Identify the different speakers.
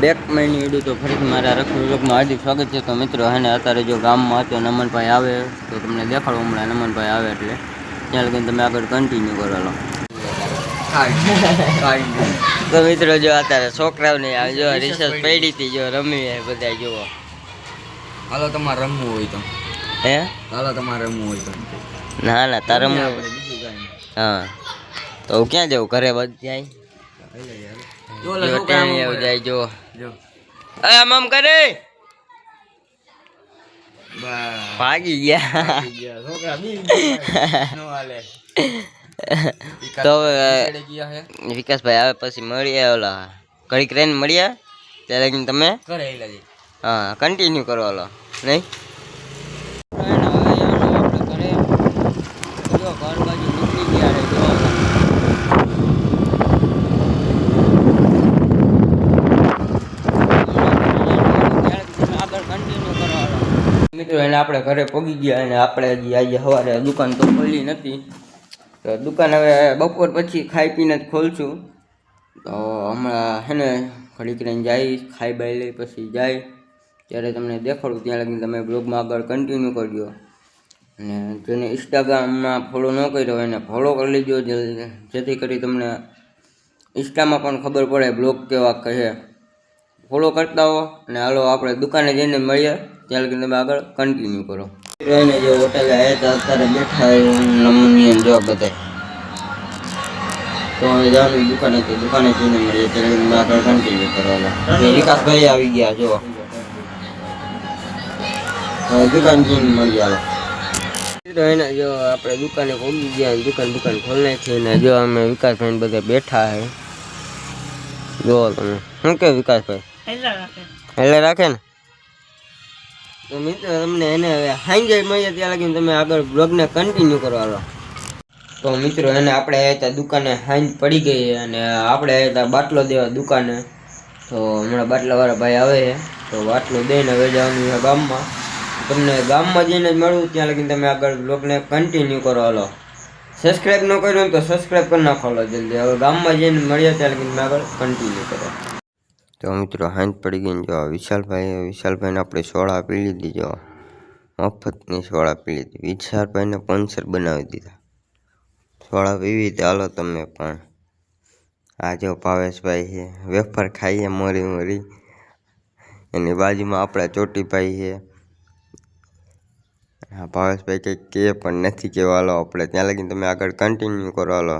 Speaker 1: Back મહિની video તો ફરીથી મારા રખડ વ્લોગમાં હાર્દિક સ્વાગત છે. તો મિત્રો અને અત્યારે જો ગામમાં તો નમનભાઈ આવે તો તમને દેખાડો હમણાં નમનભાઈ આવે એટલે ત્યાં લગીને તમે આગળ કન્ટિન્યુ કરો લો. તો મિત્રો જો અત્યારે છોકરાઓને જો રિસર્ચ પડી હતી જો રમી બધા જુઓ.
Speaker 2: હાલો તમારે રમવું હોય તો.
Speaker 1: હે?
Speaker 2: હાલો તમારે રમવું હોય તો.
Speaker 1: ના ના તારે રમવું. હા. તો હું ક્યાં જવું ઘરે બધ જાય
Speaker 2: જો છોકરા
Speaker 1: ત્યાં
Speaker 2: આમ
Speaker 1: આવું જાય જો
Speaker 2: જો
Speaker 1: એ આમ આમ કરે. ભાગી ગયા. તો
Speaker 2: વિકાસ ભાઈ
Speaker 1: વિકાસભાઈ આવે પછી મળીએ ઓલા ઘડીક રહીને મળીએ ત્યારે તમે. હા કન્ટિન્યુ કરો ઓલો નહીં મિત્રો, એને આપણે ઘરે પગી ગયા અને આપણે હજી આજે સવારે દુકાન તો ખોલી નથી. તો દુકાન હવે બપોર પછી ખાઈ પીને જ ખોલશું. તો હમણાં હે ને ઘડીક રહીને જાય, ખાઈ બાઈ લઈ પછી જાય. ત્યારે તમને દેખાડું, ત્યાં લગીને તમે બ્લોગમાં આગળ કન્ટિન્યુ કરજો. અને જેને ઇન્સ્ટાગ્રામમાં ફોલો ન કર્યો એને ફોલો કરી લેજો જેથી કરી તમને ઇન્સ્ટામાં પણ ખબર પડે બ્લોગ કેવા કહે. ફોલો કરતા હો, અને હાલો આપણે દુકાને જઈને મળીએ. ત્યાં લગીને તમે આગળ કન્ટિન્યુ કરો. એને જે હોટેલ આવ્યા હતા અત્યારે બેઠા નમૂની જો બધા તો હવે જવાનું દુકાને હતી દુકાને જઈને મળીએ ત્યારે તમે આગળ કન્ટિન્યુ કરવાના. વિકાસભાઈ આવી ગયા જો દુકાન જઈને મળી આવે તો એને જો આપણે દુકાને પહોંચી ગયા દુકાન દુકાન ખોલી નાખી ને જો અમે વિકાસભાઈ બધા બેઠા હે જો તમે. શું કે વિકાસભાઈ એટલે રાખે ને? તો મિત્રો, તમને એને હવે હાંજે મળીએ ત્યાં લગીને તમે આગળ બ્લોગને કન્ટિન્યુ કરવાનો તો મિત્રો, એને આપણે આવ્યા દુકાને હાંજ પડી ગઈ અને આપણે આવ્યા બાટલો દેવા દુકાને. તો હમણાં બાટલાવાળા ભાઈ આવે છે, તો બાટલો દઈને હવે જવાનું છે ગામમાં. તમને ગામમાં જઈને જ મળવું ત્યાં લગીને તમે આગળ બ્લોગને કન્ટિન્યુ કરો હાલો. સબસ્ક્રાઈબ ન કર્યું તો સબસ્ક્રાઈબ કરી નાખો જલ્દી. હવે ગામમાં જઈને મળીએ, ત્યાં લગીને આગળ કન્ટિન્યુ કરો. તો મિત્રો હાંજ પડી ગઈ ને જો આ વિશાલભાઈ વિશાલભાઈને આપણે સોળા પી લીધી, જો મફતની સોળા પી લીધી. વિશાલભાઈને પંચર બનાવી દીધા. સોળા પીવી તો હાલો તમે પણ. આ જો ભાવેશભાઈ છે, વેફર ખાઈએ મોરી મોરી. એની બાજુમાં આપણા ચોટીભાઈ છે. હા, ભાવેશભાઈ કંઈક કે પણ નથી કહેવા હાલો. આપણે ત્યાં લગીને તમે આગળ કન્ટિન્યુ કરો હાલો.